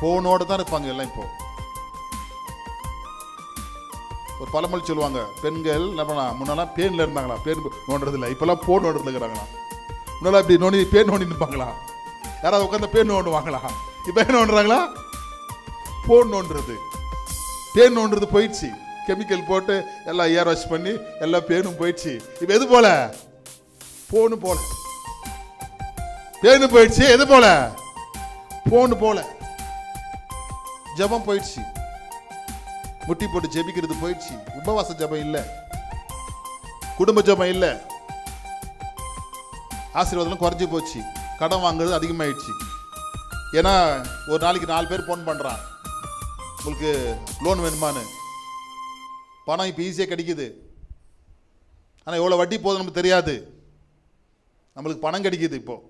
ஃபோனோட தான் இருப்பாங்க எல்லாம் இப்போ. ஒரு பழமொழி சொல்லுவாங்க பெண்கள் என்ன முன்னெல்லாம் பேனில் இருந்தாங்களா பேன் நோண்டுறது இல்லை இப்போல்லாம் ஃபோன் நோண்டுறது முன்னெல்லாம் இப்படி நோண்டி பேன் நோண்டி நிற்பாங்களா யாராவது உட்காந்து பேன் நோண்டுவாங்களா? இப்போ என்ன நோண்டுறாங்களா? ஃபோன் நோண்டுறது. பேன் நோண்டுறது போயிடுச்சு. கெமிக்கல் போட்டு எல்லாம் ஏர் வாஷ் பண்ணி எல்லா பேனும் போயிடுச்சு. இப்போ எது போல? ஃபோனு போல. பேனு போயிடுச்சு. எது போல? ஃபோனு போல. ஜெபம் போயிடுச்சு. முட்டி போட்டு ஜெபிக்கிறது போயிடுச்சு. உபவாச ஜெபம் இல்லை. குடும்ப ஜெபம் இல்லை. ஆசீர்வாதம் குறைஞ்சி போச்சு. கடன் வாங்குறது அதிகமாயிடுச்சு. ஏன்னா ஒரு நாளைக்கு நாலு பேர் ஃபோன் பண்ணுறான் உங்களுக்கு லோன் வேணுமான்னு. பணம் இப்போ ஈஸியாக கிடைக்குது. ஆனால் எவ்வளோ வட்டி போதும் நமக்கு தெரியாது. நம்மளுக்கு பணம் கிடைக்குது இப்போது